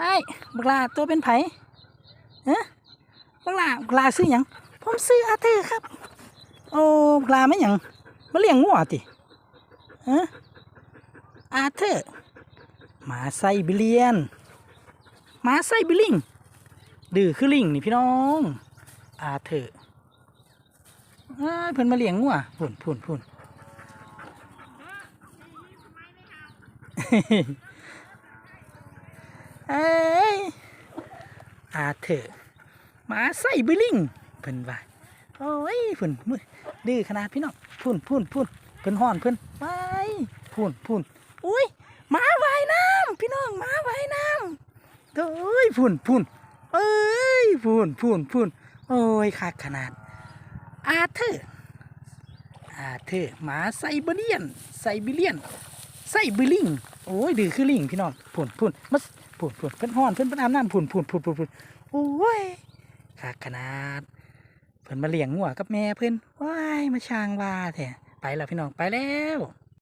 ไอ้บักลาตัวเป็นไผ่เอ๊ะบักลาบักลาซื้อหยังผมซื้ออาเธอร์ครับ โอ้บักลาไม่หยังมาเลี้ยงงัวติเอ๊ะอาเธอร์หมาไซบีเรียนหมาไซบีลิงดื้อคือลิงนี่พี่น้องอาเธอร์เพิ่นมาเลี้ยงงัวพุ่นพุ่นพุ่น อ้ยอาเถอะหมาใส่บิลิงเพิ่นว่าโอ้ยเพิ่นมือดื้อขนาดพี่น้องพุ่นพุ่นพุ่นเพิ่นห้อนเพิ่นไปพุ่นพุ่นอุ้ยหมาว่ายน้ำพี่น้องหมาว่ายน้ำโอ้ยพุ่นพุ่นเอ้ยพุ่นพุ่นพุ่นโอ้ยคักขนาด อาเธออาเธอหมาไซบีเรียนไซบีเรียน ไส้บิลิงโอ้ยดื้อคือลิงพี่น้องพุ่นพุ่นมาพุ่นพุ่นเพิ่นห้อนเพิ่นเพิ่นอาบน้ำพุ่นพุ่นพุ่นพุ่นพุ่นโอ้ยขาขนาด เพิ่นมาเลี้ยงงัวกับแม่เพิ่นว้ายมาช่างว่าแท้ไปแล้วพี่น้องไปแล้ว